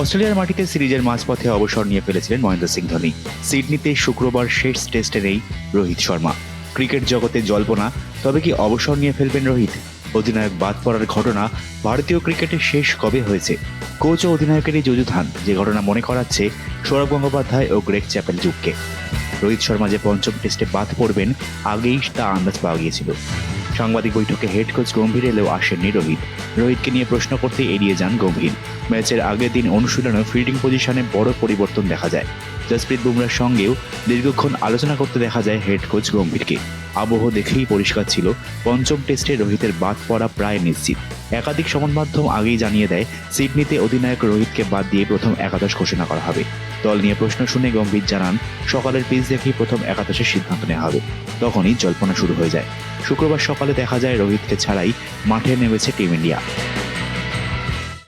অস্ট্রেলিয়ার মাটিতে সিরিজের মাঝপথে অবসর নিয়ে ফেলেছিলেন মহেন্দ্র সিং ধোনি। সিডনিতে শুক্রবার শেষ টেস্টে নেই রোহিত শর্মা। ক্রিকেট জগতে জল্পনা, তবে কি অবসর নিয়ে ফেলবেন রোহিত? অধিনায়ক বাদ পড়ার ঘটনা ভারতীয় ক্রিকেটে শেষ কবে হয়েছে? কোচ ও অধিনায়কেরই যুযুধান, যে ঘটনা মনে করাচ্ছে সৌরভ গঙ্গোপাধ্যায় ও গ্রেগ চ্যাপেল যুগকে রোহিত শর্মা যে পঞ্চম টেস্টে বাদ পড়বেন, আগেই তা আন্দাজ পাওয়া গিয়েছিল। সাংবাদিক বৈঠকে হেড কোচ গম্ভীর এলেও আসেননি রোহিত। রোহিতকে নিয়ে প্রশ্ন করতে এড়িয়ে যান গম্ভীর। ম্যাচের আগের দিন অনুশীলনে ফিল্ডিং পজিশনে বড় পরিবর্তন দেখা যায়। জসপ্রীত বুমরার সঙ্গেও দীর্ঘক্ষণ আলোচনা করতে দেখা যায় হেড কোচ গম্ভীরকে। আবহ দেখেই পরিষ্কার ছিল, পঞ্চম টেস্টে রোহিতের বাদ পড়া প্রায় নিশ্চিত। একাধিক সংবাদ মাধ্যম আগেই জানিয়ে দেয়, সিডনিতে অধিনায়ক রোহিতকে বাদ দিয়ে প্রথম একাদশ ঘোষণা করা হবে। দল নিয়ে প্রশ্ন শুনে গম্ভীর জানান, সকালের পিচ দেখেই প্রথম একাদশের সিদ্ধান্ত নেওয়া হবে। তখনই জল্পনা শুরু হয়ে যায়। শুক্রবার সকালে দেখা যায় রোহিতকে ছাড়াই মাঠে নেমেছে টিম ইন্ডিয়া।